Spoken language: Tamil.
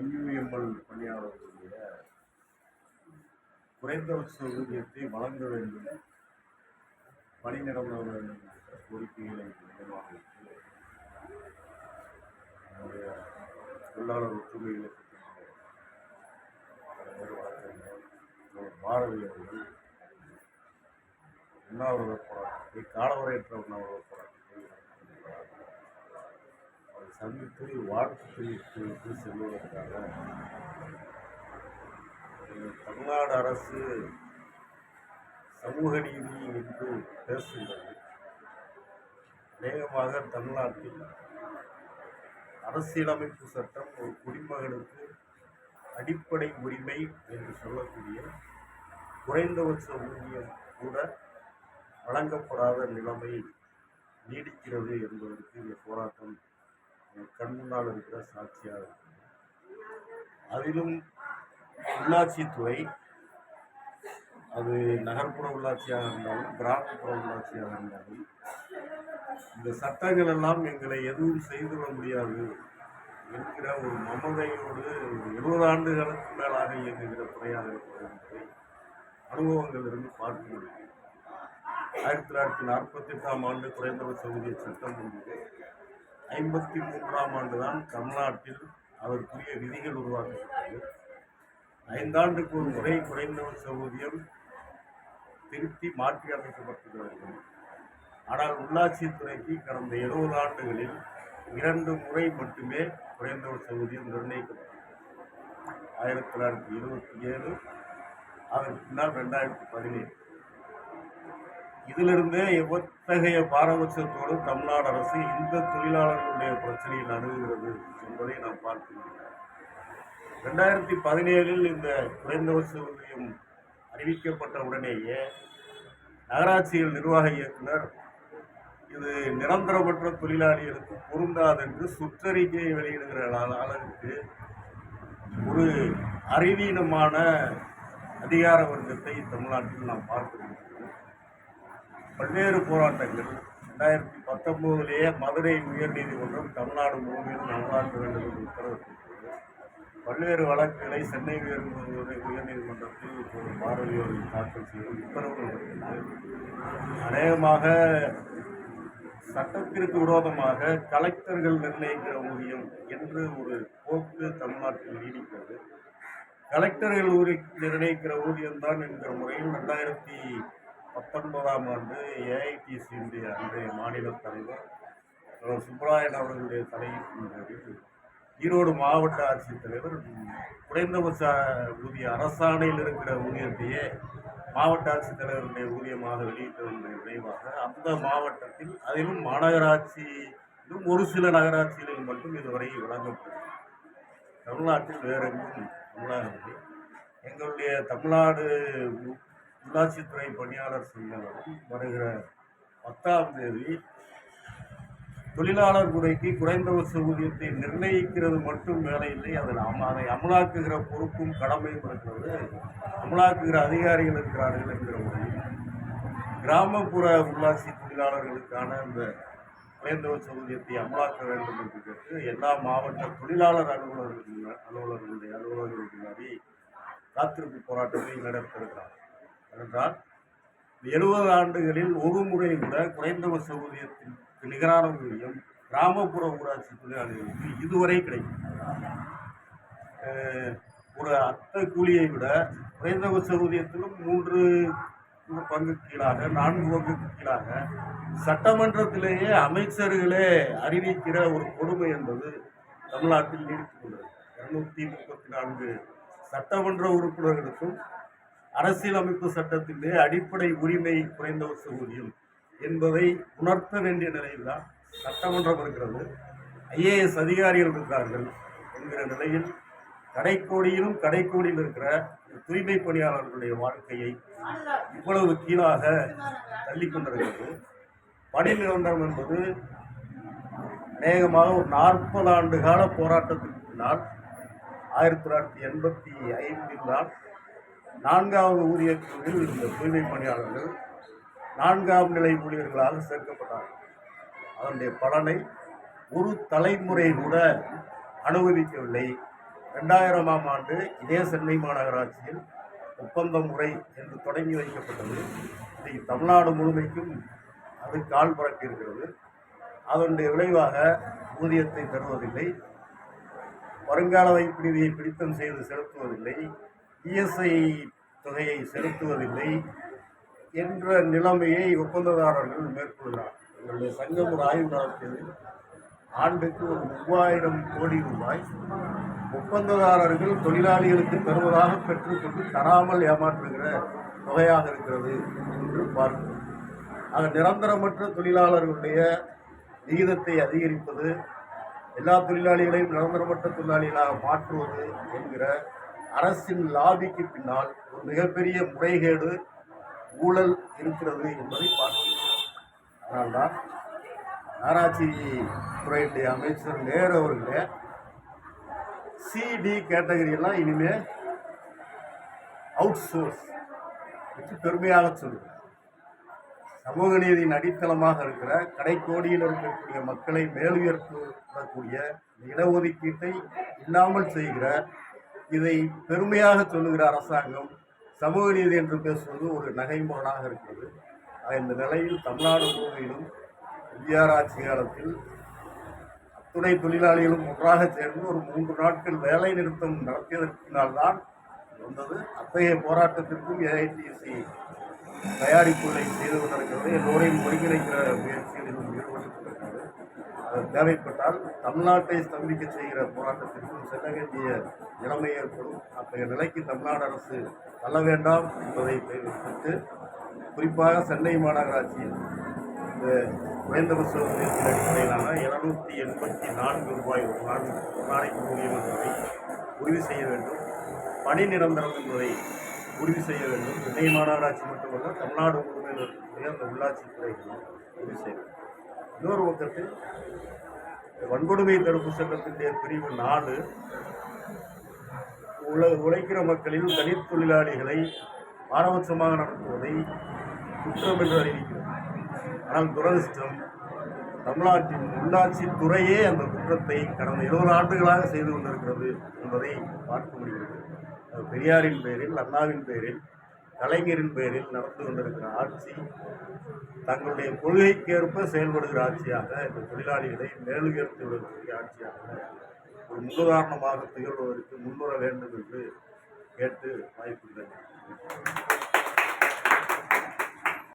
என்யூஎம்எல் பணியாளர்களுடைய குறைந்தபட்ச ஊதியத்தை வழங்க வேண்டும். பணி நிரம்ப வேண்டும் என்ற கோரிக்கைகளை மையமாக நம்முடைய தொழிலாளர் ஒற்றுமை இயக்கத்தினுடைய தலைவர் வழக்கறிஞர் பாரதி அவர்கள் உண்ணாவிரத போராட்டத்தை காலவரையற்ற உண்ணாவிரத போராட்டம் நடத்தியிருக்கிறார்கள். அதை சந்தித்து வாழ்த்து செல்வதற்காக தமிழ்நாடு அரசு சமூக நீதி என்று பேசுகிறது. அநேகமாக தமிழ்நாட்டில் அரசியலமைப்பு சட்டம் ஒரு குடிமகனுக்கு அடிப்படை உரிமை என்று சொல்லக்கூடிய குறைந்தபட்ச ஊதியம் கூட வழங்கப்படாத நிலைமை நீடிக்கிறது என்பதற்கு இந்த போராட்டம் முன்னால் இருக்கிற சாட்சியாக இருக்கும் அதிலும் உள்ளாட்சித்துறை அது நகர்ப்புற உள்ளாட்சியாக இருந்தாலும் கிராமப்புற உள்ளாட்சியாக இருந்தாலும் இந்த சட்டங்கள் எல்லாம் எங்களை எதுவும் செய்துவிட முடியாது என்கிற ஒரு மமதையோடு எழுபது இருபது ஆண்டுகளுக்கு மேலாக இயங்குகிற துறையாக இருக்கிறது என்பதை அனுபவங்கள் இருந்து பார்க்க முடியும். ஆயிரத்தி தொள்ளாயிரத்தி நாற்பத்தி எட்டாம் ஆண்டு குறைந்தபட்ச ஊதிய சட்டம் ஒன்று ஐம்பத்தி மூன்றாம் ஆண்டுதான் தமிழ்நாட்டில் அதற்குரிய விதிகள் உருவாக்கப்பட்டது. ஐந்தாண்டுக்கு ஒரு முறை குறைந்தபட்ச ஊதியம் திருத்தி மாற்றி அமைக்கப்பட்டிருக்கிறது. ஆனால் உள்ளாட்சித்துறைக்கு கடந்த இருபது ஆண்டுகளில் இரண்டு முறை மட்டுமே குறைந்தபட்ச ஊதியம் நிர்ணயிக்கப்பட்டது. ஆயிரத்தி தொள்ளாயிரத்தி இருபத்தி ஏழு அதற்கு பின்னால் ரெண்டாயிரத்தி பதினேழு. இதிலிருந்தே எத்தகைய பாரபட்சத்தோடு தமிழ்நாடு அரசு இந்த தொழிலாளர்களுடைய பிரச்சனையில் அணுகுகிறது என்பதை நாம் பார்க்கிறோம் ரெண்டாயிரத்தி பதினேழில் இந்த குறைந்தபட்ச ஊதியம் அறிவிக்கப்பட்ட உடனேயே நகராட்சிகள் நிர்வாக இயக்குனர் இது நிரந்தரமற்ற தொழிலாளிகளுக்கு பொருந்தாது என்று சுற்றறிக்கையை வெளியிடுகிற அள- அளவுக்கு ஒரு அறிவீனமான அதிகார வர்க்கத்தை தமிழ்நாட்டில் நாம் பார்க்கிறோம் பல்வேறு போராட்டங்கள். ரெண்டாயிரத்தி பத்தொம்போதுலேயே மதுரை உயர்நீதிமன்றம் தமிழ்நாடு முழுமையிலும் அமலாக்க வேண்டும் என்று உத்தரவிட்டிருக்கிறது. பல்வேறு வழக்குகளை சென்னை உயர் உயர்நீதிமன்றத்தில் ஒரு பாரதியோரை தாக்கல் செய்யும் உத்தரவுகள் அநேகமாக சட்டத்திற்கு விரோதமாக கலெக்டர்கள் நிர்ணயிக்கிற ஊதியம் என்று ஒரு போக்கு தமிழ்நாட்டில் நீடிக்கிறது. கலெக்டர்கள் ஊதி நிர்ணயிக்கிற ஊதியம்தான் என்கிற முறையில் ரெண்டாயிரத்தி பத்தொன்பதாம் ஆண்டு ஏஐடிசியினுடைய அன்றைய மாநில தலைவர் அவர் சுப்ராயன் அவர்களுடைய தலையீட்டின் பேரில் ஈரோடு மாவட்ட ஆட்சித்தலைவர் குறைந்தபட்ச ஊதிய அரசாணையில் இருக்கிற ஊதியத்தையே மாவட்ட ஆட்சித்தலைவருடைய ஊதியமாக வெளியிட்டதனுடைய விளைவாக அந்த மாவட்டத்தில் அதிலும் மாநகராட்சியிலும் ஒரு சில நகராட்சிகளில் மட்டும் இதுவரை வழங்கப்படும் தமிழ்நாட்டில் வேறெங்கும் தமிழகத்தில் எங்களுடைய தமிழ்நாடு உள்ளாட்சித்துறை பணியாளர் சங்கங்களும் வருகிற பத்தாம் தேதி தொழிலாளர் துறைக்கு குறைந்தபட்ச ஊதியத்தை நிர்ணயிக்கிறது மட்டும் வேலை இல்லை. அதில் அம் அதை அமலாக்குகிற பொறுப்பும் கடமையும் இருக்கிறது. அமலாக்குகிற அதிகாரிகள் இருக்கிறார்கள் என்கிற முறையில் கிராமப்புற உள்ளாட்சி தொழிலாளர்களுக்கான இந்த குறைந்தபட்ச ஊதியத்தை அமலாக்க வேண்டும் என்று கேட்டு எல்லா மாவட்ட தொழிலாளர் அலுவலர்கள் அலுவலர்களுடைய அலுவலர்களுக்கு முன்னாடி காத்திருப்பு போராட்டத்தை நடத்திருக்கிறார் என்றால் எழுபது ஆண்டுகளில் ஒரு முறை கூட குறைந்தபட்ச ஊதியத்திற்கு நிகரான ஊதியம் கிராமப்புற ஊராட்சி தொழிலாளர்களுக்கு இதுவரை கிடைக்கும் ஒரு அத்தை கூலியை விட குறைந்தபட்ச ஊதியத்திலும் மூன்று பங்கு கீழாக நான்கு பங்குக்கு கீழாக சட்டமன்றத்திலேயே அமைச்சர்களே அறிவிக்கிற ஒரு கொடுமை என்பது தமிழ்நாட்டில் நீடித்துள்ளது கொண்டது. இருநூத்தி முப்பத்தி நான்கு சட்டமன்ற உறுப்பினர்களுக்கும் அரசியலமைப்பு சட்டத்திலே அடிப்படை உரிமை குறைந்தபட்ச ஊதியம் என்பதை உணர்த்த வேண்டிய நிலையில்தான் சட்டமன்றம் இருக்கிறது. ஐஏஎஸ் அதிகாரிகள் இருக்கிறார்கள் என்கிற நிலையில் கடைக்கோடியிலும் கடைக்கோடியில் இருக்கிற தூய்மை பணியாளர்களுடைய வாழ்க்கையை இவ்வளவு கீழாக தள்ளி கொண்டிருக்கிறது. பணி நிரந்தரம் என்பது அநேகமாக ஒரு நாற்பது ஆண்டு கால போராட்டத்திற்கு பின்னால் ஆயிரத்தி தொள்ளாயிரத்தி எண்பத்தி ஐந்தில் தான் நான்காவது ஊதியத்தில் குழுவில் இருந்த தூய்மை பணியாளர்கள் நான்காம் நிலை ஊழியர்களாக சேர்க்கப்பட்டார்கள். அதனுடைய பலனை ஒரு தலைமுறை கூட அனுபவிக்கவில்லை. ரெண்டாயிரமாம் ஆண்டு இதே சென்னை மாநகராட்சியில் ஒப்பந்த முறை என்று தொடங்கி வைக்கப்பட்டது. இன்றைக்கு தமிழ்நாடு முழுமைக்கும் அது கால் பறக்கிருக்கிறது அதனுடைய விளைவாக ஊதியத்தை தருவதில்லை. வருங்கால வைப்பிடுவியை பிடித்தம் செய்து செலுத்துவதில்லை. இஎஸ்ஐ தொகையை செலுத்துவதில்லை என்ற நிலைமையை ஒப்பந்ததாரர்கள் மேற்கொள்கிறார் எங்களுடைய சங்கம் ஒரு ஆய்வு நடத்தியது. ஆண்டுக்கு ஒரு மூவாயிரம் கோடி ரூபாய் ஒப்பந்ததாரர்கள் தொழிலாளிகளுக்கு தருவதாக பெற்றுக்கொண்டு தராமல் ஏமாற்றுகிற தொகையாக இருக்கிறது என்று பார்க்கிறோம். ஆக நிரந்தரமற்ற தொழிலாளர்களுடைய விகிதத்தை அதிகரிப்பது எல்லா தொழிலாளிகளையும் நிரந்தரமற்ற தொழிலாளிகளாக மாற்றுவது என்கிற அரசின் லாபிக்கு பின்னால் ஒரு மிகப்பெரிய முறைகேடு ஊழல் இருக்கிறது என்பதை பார்க்கிறோம். அதனால்தான் நகராட்சி துறையினுடைய அமைச்சர் நேரு அவர்களே சிடி கேட்டகரியெல்லாம் இனிமேல் அவுட் சோர்ஸ் வச்சு பெருமையாக சொல்லுவேன் சமூக நீதியின் அடித்தளமாக இருக்கிற கடைக்கோடியில் இருக்கக்கூடிய மக்களை மேலுயர்த்தக்கூடிய இடஒதுக்கீட்டை இல்லாமல் செய்கிற இதை பெருமையாக சொல்லுகிற அரசாங்கம் சமூக நீதி என்று பேசுவது ஒரு நகைமானாக இருக்கிறது. இந்த நிலையில் தமிழ்நாடு முழுவதிலும் எம்ஜிஆர் ஆட்சி காலத்தில் அத்துணை தொழிலாளிகளும் ஒன்றாக சேர்ந்து ஒரு மூன்று நாட்கள் வேலை நிறுத்தம் நடத்தியதற்கினால்தான் வந்தது. அத்தகைய போராட்டத்திற்கும் ஏஐடிசி தயாரிப்புகளை செய்து கொண்டிருக்கிறது எல்லோரையும் ஒருங்கிணைக்கிற முயற்சியில் இன்னும் ஈடுபட்டு தேவைப்பட்டால் தமிழ்நாட்டை ஸ்தம்பிக்க செய்கிற போராட்டத்திற்கும் செல்ல வேண்டிய நிலைமை ஏற்படும். அத்தகைய நிலைக்கு தமிழ்நாடு அரசு தள்ள வேண்டாம் என்பதை தெரிவித்து குறிப்பாக சென்னை மாநகராட்சியில் இந்த குறைந்தபட்ச ஊதியத்தின் அடிப்படையிலான இருநூத்தி எண்பத்தி நான்கு ரூபாய் ஒரு நாள் ஒரு நாளைக்கு ஊதியம் என்பதை உறுதி செய்ய வேண்டும். பணி நிரந்தரம் என்பதை உறுதி செய்ய வேண்டும். சென்னை மாநகராட்சி மட்டுமல்ல தமிழ்நாடு முழுமையில் உயர்ந்த உள்ளாட்சித் உள்ளாட்சி துறைகளும் உறுதி செய்ய வேண்டும். இன்னொரு பக்கத்தில் வன்கொடுமை தடுப்பு சட்டத்தினுடைய பிரிவு நாலு. உலக உழைக்கிற மக்களில் தனித் தொழிலாளிகளை பாரபட்சமாக நடத்துவதை குற்றம் என்று அறிவிக்கிறது ஆனால் துரதிர்ஷ்டம் தமிழ்நாட்டின் உள்ளாட்சி துறையே அந்த குற்றத்தை கடந்த இருபது ஆண்டுகளாக செய்து கொண்டிருக்கிறது என்பதை பார்க்க முடிகிறது. அது பெரியாரின் பெயரில் அண்ணாவின் பெயரில் கலைஞரின் பெயரில் நடந்து கொண்டிருக்கிற ஆட்சி தங்களுடைய கொள்கைக்கேற்ப செயல்படுகிற ஆட்சியாக இந்த தொழிலாளிகளை மேலுயர்த்தி விடக்கூடிய ஆட்சியாக ஒரு முன்னுதாரணமாக திகழ்வதற்கு முன்வர வேண்டும் என்று கேட்டு வாய்ப்புள்ளேன்.